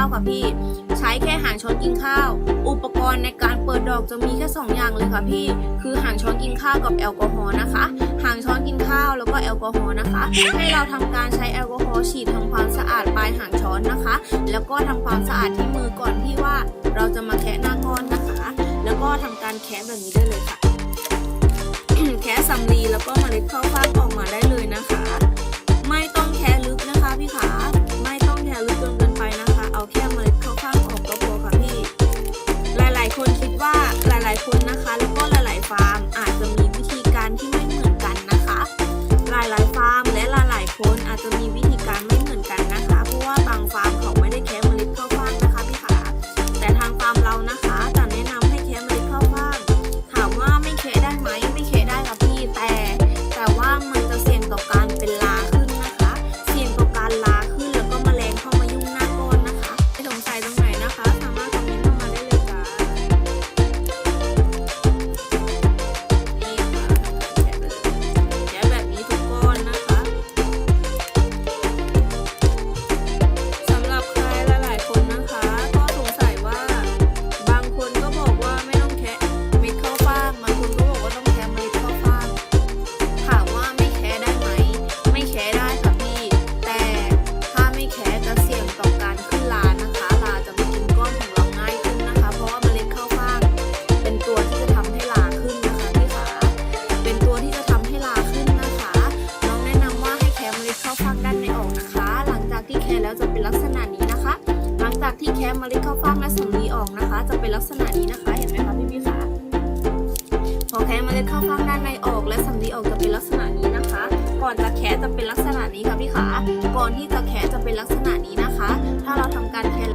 ข้าวค่ะพี่ ใช้แค่หางช้อนกินข้าว อุปกรณ์ในการเปิดดอกจะมีแค่2อย่างเลยค่ะพี่ คือหางช้อนกินข้าวกับแอลกอฮอล์นะคะ หางช้อนกินข้าวแล้วก็แอลกอฮอล์นะคะ ให้เราทำการใช้แอลกอฮอล์ฉีดทำความสะอาดปลายหางช้อนนะคะ แล้วก็ทำความสะอาดที่มือก่อนที่ว่าเราจะมาแคะหน้าก้อนนะคะ แล้วก็ทำการแคะแบบนี้ได้เลยค่ะ แคะสำลีแล้วก็เมล็ดข้าวฟ่างออกมาได้ หลายๆ คนนะคะ แล้วก็หลาย ๆ ฟาร์มอาจจะมีวิธีการที่ไม่เหมือนกันนะคะ หลายๆ ฟาร์มและหลาย ๆ คนอาจจะมีวิธีการไม่เหมือนกันนะคะ เพราะว่าบางฟาร์ม แล้วจะเป็นลักษณะนี้นะคะ หลังจากที่แคมเมล็ดข้าวฟ่างและสำลีออกนะคะ จะเป็นลักษณะนี้นะคะ เห็นไหมคะพี่พี่คะพอแคมเมล็ดข้าวฟ่างด้านในออกและสำลีออกจะเป็นลักษณะนี้นะคะ ก่อนจะแคะจะเป็นลักษณะนี้ค่ะพี่ขา ก่อนที่จะแคะจะเป็นลักษณะนี้นะคะ ถ้าเราทำการแคะ